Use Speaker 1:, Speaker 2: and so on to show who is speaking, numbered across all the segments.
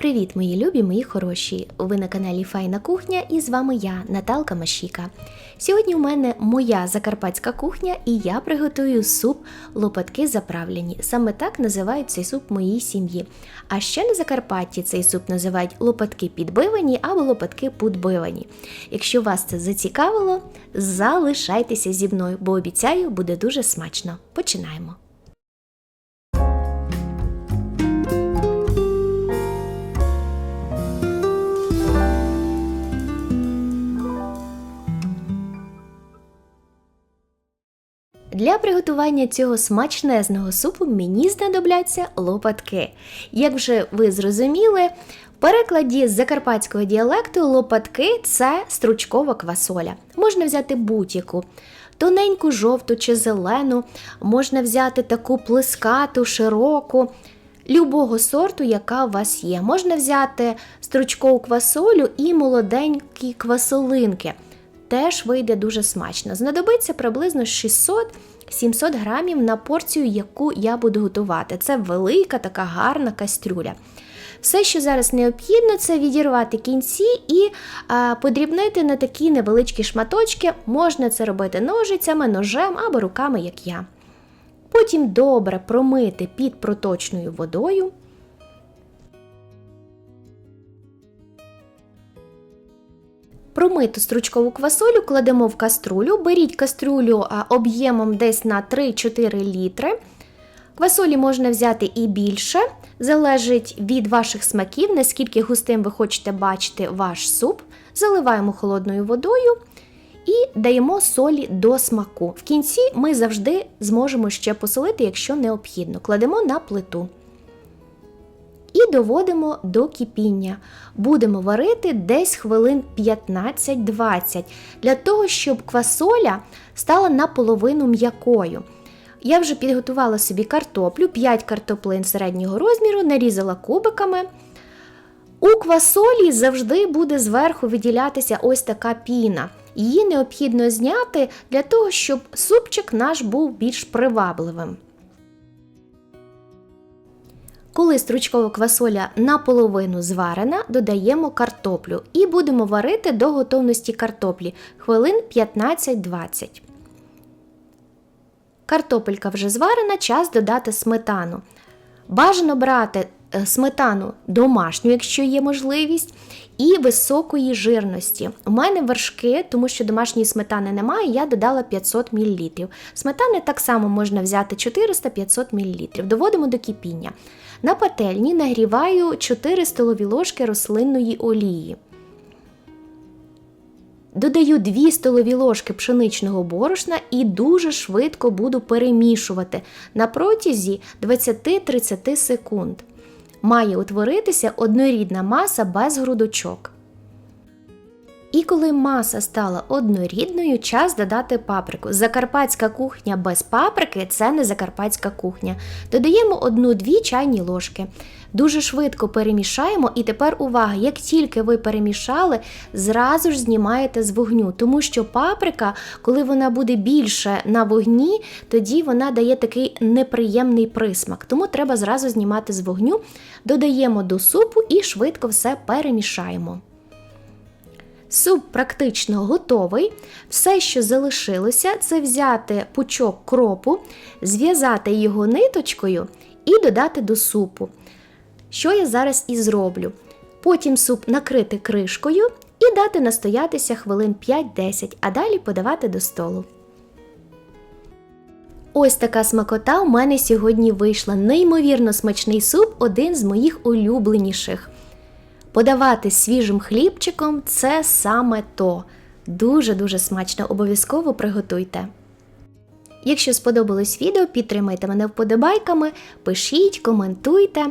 Speaker 1: Привіт, мої любі, мої хороші! Ви на каналі Файна Кухня і з вами я, Наталка Машіка. Сьогодні у мене моя закарпатська кухня і я приготую суп лопатки заправлені. Саме так називають цей суп моїй сім'ї. А ще на Закарпатті цей суп називають лопатки підбивані або лопатки подбивані. Якщо вас це зацікавило, залишайтеся зі мною, бо обіцяю, буде дуже смачно. Починаємо! Для приготування цього смачнезного супу мені знадобляться лопатки. Як вже ви зрозуміли, в перекладі з закарпатського діалекту лопатки це стручкова квасоля. Можна взяти будь-яку. Тоненьку жовту чи зелену, можна взяти таку плескату, широку, любого сорту, яка у вас є. Можна взяти стручкову квасолю і молоденькі квасолинки теж вийде дуже смачно. Знадобиться приблизно 600-700 грамів на порцію, яку я буду готувати. Це велика, така гарна кастрюля. Все, що зараз необхідно, це відірвати кінці і а, подрібнити на такі невеличкі шматочки. Можна це робити ножицями, ножем або руками, як я. Потім добре промити під проточною водою. Промиту стручкову квасолю кладемо в каструлю. Беріть каструлю об'ємом десь на 3-4 літри. Квасолі можна взяти і більше, залежить від ваших смаків, наскільки густим ви хочете бачити ваш суп. Заливаємо холодною водою і даємо солі до смаку. В кінці ми завжди зможемо ще посолити, якщо необхідно. Кладемо на плиту і доводимо до кипіння. Будемо варити десь хвилин 15-20 для того, щоб квасоля стала наполовину м'якою. Я вже підготувала собі картоплю, 5 картоплин середнього розміру, нарізала кубиками. У квасолі завжди буде зверху виділятися ось така піна. Її необхідно зняти для того, щоб супчик наш був більш привабливим. Коли стручкова квасоля наполовину зварена, додаємо картоплю і будемо варити до готовності картоплі хвилин 15-20. Картопелька вже зварена, час додати сметану. Бажано брати сметану домашню, якщо є можливість, і високої жирності. У мене вершки, тому що домашньої сметани немає, я додала 500 мл. Сметани так само можна взяти 400-500 мл. Доводимо до кипіння. На пательні нагріваю 4 столові ложки рослинної олії. Додаю 2 столові ложки пшеничного борошна і дуже швидко буду перемішувати на протязі 20-30 секунд. Має утворитися однорідна маса без грудочок. І коли маса стала однорідною, час додати паприку. Закарпатська кухня без паприки це не закарпатська кухня. Додаємо 1-2 чайні ложки. Дуже швидко перемішаємо, і тепер увага, як тільки ви перемішали, зразу ж знімаєте з вогню, тому що паприка, коли вона буде більше на вогні, тоді вона дає такий неприємний присмак. Тому треба зразу знімати з вогню, додаємо до супу і швидко все перемішаємо. Суп практично готовий. Все, що залишилося, це взяти пучок кропу, зв'язати його ниточкою і додати до супу. Що я зараз і зроблю. Потім суп накрити кришкою і дати настоятися хвилин 5-10, а далі подавати до столу. Ось така смакота у мене сьогодні вийшла. Неймовірно смачний суп один з моїх улюбленіших. Подавати свіжим хлібчиком це саме то. Дуже-дуже смачно, обов'язково приготуйте. Якщо сподобалось відео, підтримайте мене вподобайками, пишіть, коментуйте,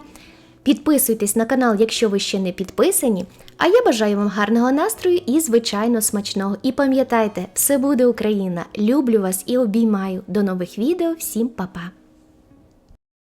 Speaker 1: підписуйтесь на канал, якщо ви ще не підписані. А я бажаю вам гарного настрою і, звичайно, смачного. І пам'ятайте, все буде Україна! Люблю вас і обіймаю. До нових відео, всім па-па!